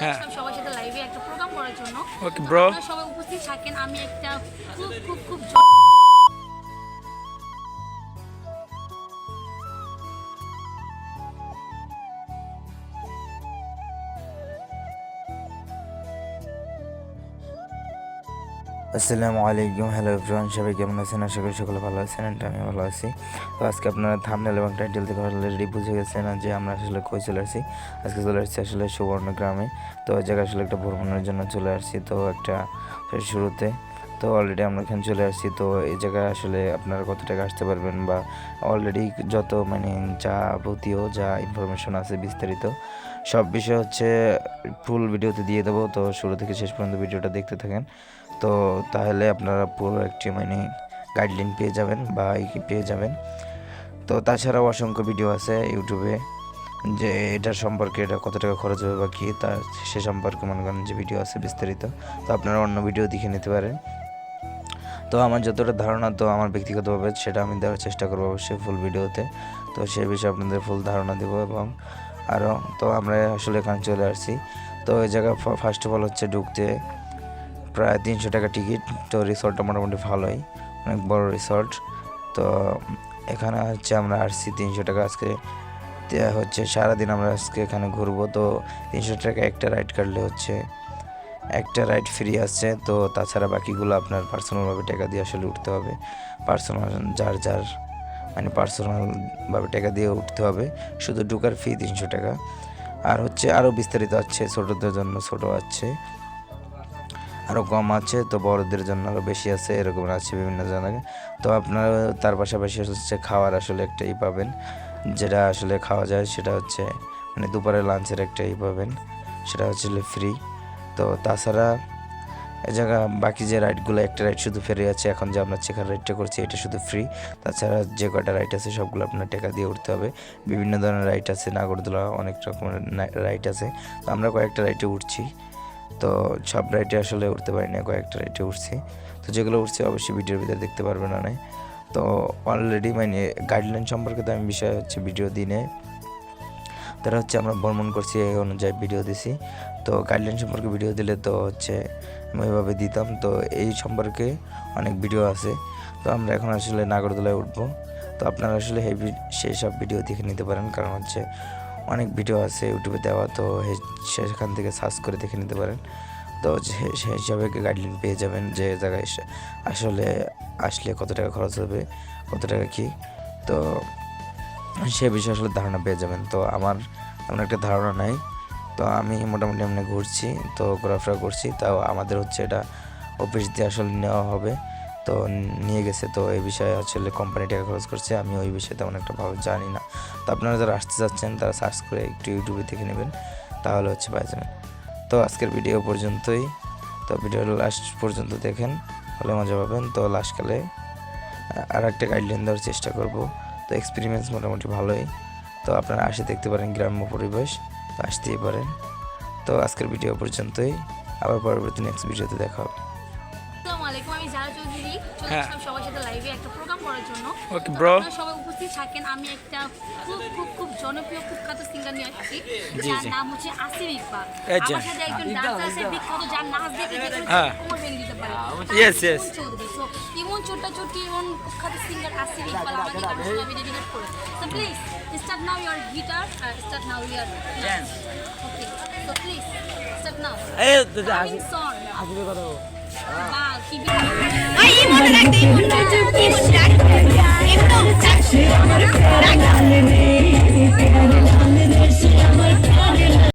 হ্যাঁ। আসলাম সবার সাথে লাইভে একটা প্রোগ্রাম করার জন্য। ওকে ব্রো সবাই উপস্থিত থাকেন। আমি একটা খুব খুব খুব আসসালামু আলাইকুম। হ্যালো এভরিওয়ান সবাই কেমন আছেন? আশা করি সকলে ভালো আছেন and আমি ভালো আছি। তো আজকে আপনারা থামনেল এবং টাইটেল থেকে অলরেডি বুঝে গেছেন যে আমরা আসলে কই চলে আসছি। আজকে চলে আসছি আসলে সুবর্ণ গ্রামে। তো ওই জায়গায় আসলে একটা ভ্রমণের জন্য চলে আসছি। তো একটা শুরুতে। তো অলরেডি আমরা এখানে চলে আসছি। তো এই জায়গায় আসলে আপনারা কত টাকা আসতে পারবেন বা অলরেডি যত মানে যা যাবতীয় যা ইনফরমেশন আছে বিস্তারিত, সব বিষয় হচ্ছে ফুল ভিডিওতে দিয়ে দেবো। তো শুরু থেকে শেষ পর্যন্ত ভিডিওটা দেখতে থাকেন। তো তাহলে আপনারা পুরো একটি মানে গাইডলাইন পেয়ে যাবেন বা পেয়ে যাবেন। তো তাছাড়াও অসংখ্য ভিডিও আছে ইউটিউবে যে এটার সম্পর্কে এটা কত টাকা খরচ হবে বা কী, তা সে সম্পর্কে মনে করেন যে ভিডিও আছে বিস্তারিত। তো আপনারা অন্য ভিডিও দেখে নিতে পারেন। তো আমার যতটা ধারণা, তো আমার ব্যক্তিগতভাবে সেটা আমি দেওয়ার চেষ্টা করব অবশ্যই ফুল ভিডিওতে তো। সে বিষয়ে আপনাদের ফুল ধারণা দেবো এবং আরও তো আমরা আসলে এখানে চলে আসছি। তো এই জায়গা ফার্স্ট অফ অল হচ্ছে ঢুকতে প্রায় তিনশো টাকা টিকিট। তো রিসর্টটা মোটামুটি ভালোই, অনেক বড় রিসর্ট। তো এখানে হচ্ছে আমরা আসছি তিনশো টাকা আজকে। হচ্ছে সারাদিন আমরা আজকে এখানে ঘুরবো। তো তিনশো টাকা একটা রাইড কাটলে হচ্ছে একটা রাইড ফ্রি আসছে তো তাছাড়া বাকিগুলো আপনার পার্সোনালভাবে টাকা দিয়ে আসলে উঠতে হবে। পার্সোনাল যার যার মানে পার্সোনালভাবে টাকা দিয়ে উঠতে হবে। শুধু ঢুকার ফি তিনশো টাকা। আর হচ্ছে আরও বিস্তারিত আছে, ছোটোদের জন্য ছোটো আছে। আরও কম আছে, তো বড়দের জন্য আরও বেশি আছে, এরকম আছে বিভিন্ন জায়গায়। তো আপনারা তার পাশাপাশি হচ্ছে খাওয়ার আসলে একটা ই পাবেন, যেটা আসলে খাওয়া যায় সেটা হচ্ছে মানে দুপুরে লাঞ্চের একটা ই পাবেন, সেটা হচ্ছে ফ্রি তো তাছাড়া এ জায়গা বাকি যে রাইডগুলো একটা রাইড শুধু ফ্রি আছে, এখন যে আমরা চেকার রাইডটা করছি, এটা শুধু ফ্রি তাছাড়া যে কটা রাইড আছে, সবগুলো আপনার টাকা দিয়ে উঠতে হবে। বিভিন্ন ধরনের রাইড আছে, নাগরদোলা, অনেক রকমের রাইড আছে। তো আমরা কয়েকটা রাইডে উঠছি। তো সব রাইডে আসলে উঠতে পারি না, কয়েকটা রাইডে উঠছি। তো যেগুলো উঠছে অবশ্যই ভিডিওর ভিতরে দেখতে পারবেন না তো অলরেডি মানে গাইডলাইন সম্পর্কে তো আমি বিষয় হচ্ছে ভিডিও দিনে তারা হচ্ছে আমরা ভ্রমণ করছি এই অনুযায়ী ভিডিও দিছি। তো গাইডলাইন সম্পর্কে ভিডিও দিলে তো হচ্ছে আমি ওইভাবে দিতাম। তো এই সম্পর্কে অনেক ভিডিও আছে। তো আমরা এখন আসলে নাগরদোলায় উঠবো। তো আপনারা আসলে সেই সব ভিডিও দেখে নিতে পারেন। কারণ হচ্ছে অনেক ভিডিও আছে ইউটিউবে দেওয়া, তো সেখান থেকে সার্চ করে দেখে নিতে পারেন। তো সেই হিসাবে গাইডলাইন পেয়ে যাবেন যে জায়গায় আসলে আসলে কত টাকা খরচ হবে, কত টাকা কী। তো সে বিষয়ে আসলে ধারণা পেয়ে যাবেন। তো আমার এমন একটা ধারণা নাই। তো আমি মোটামুটি এমনি ঘুরছি, তো ঘোরাফেরা করছি, তাও আমাদের হচ্ছে এটা অফিস দিয়ে আসলে নেওয়া হবে। তো নিয়ে গেছে। তো এই বিষয়ে আসলে কোম্পানি টাকা খরচ করছে। আমি ওই বিষয়ে তেমন একটা ভালো জানি না। তো আপনারা যারা আসতে চাচ্ছেন, তারা সার্চ করে একটু ইউটিউবে দেখে নেবেন। তাহলে হচ্ছে পাই যাবেন তো আজকের ভিডিও পর্যন্তই। তো ভিডিও লাস্ট পর্যন্ত দেখেন। হলে মজা পাবেন। তো লাস্টকালে আর একটা গাইডলাইন দেওয়ার চেষ্টা করব। তো এক্সপিরিয়েন্স মোটামুটি ভালোই। তো আপনারা আসে দেখতে পারেন গ্রাম্য পরিবেশ। তো আসতেই পারেন। তো আজকের ভিডিও পর্যন্তই। আবার পরবর্তী নেক্সট ভিডিওতে দেখা হবে। আলাইকুম আমি জারা চৌধুরী। চলে হ্যাঁ। আসলাম সবার সাথে লাইভে একটা প্রোগ্রাম করার জন্য। ওকে ব্রো আপনারা সবাই উপস্থিত থাকেন। আমি একটা খুব খুব খুব জনপ্রিয় কুখ্যাত সিঙ্গার নিয়ে আসছি জি, যার জি। নাম হচ্ছে আসিফ ইকবাল। আমার সাথে একজন ডান্সার আছে বিখ্যাত যার নাচ দেখে হ্যাঁ। কোমর ভেঙে দিতে পারে। Yes, yes. ইমন ছোট্টা ছোট্টি ইমন কুখ্যাত সিঙ্গার আসিফ ইকবাল আমাদের গানের সঙ্গে আমি ডেডিকেট করে। So please start now your guitar บ้าคิดว่าไอ้อีมันจะได้ตีมันได้ตีมัน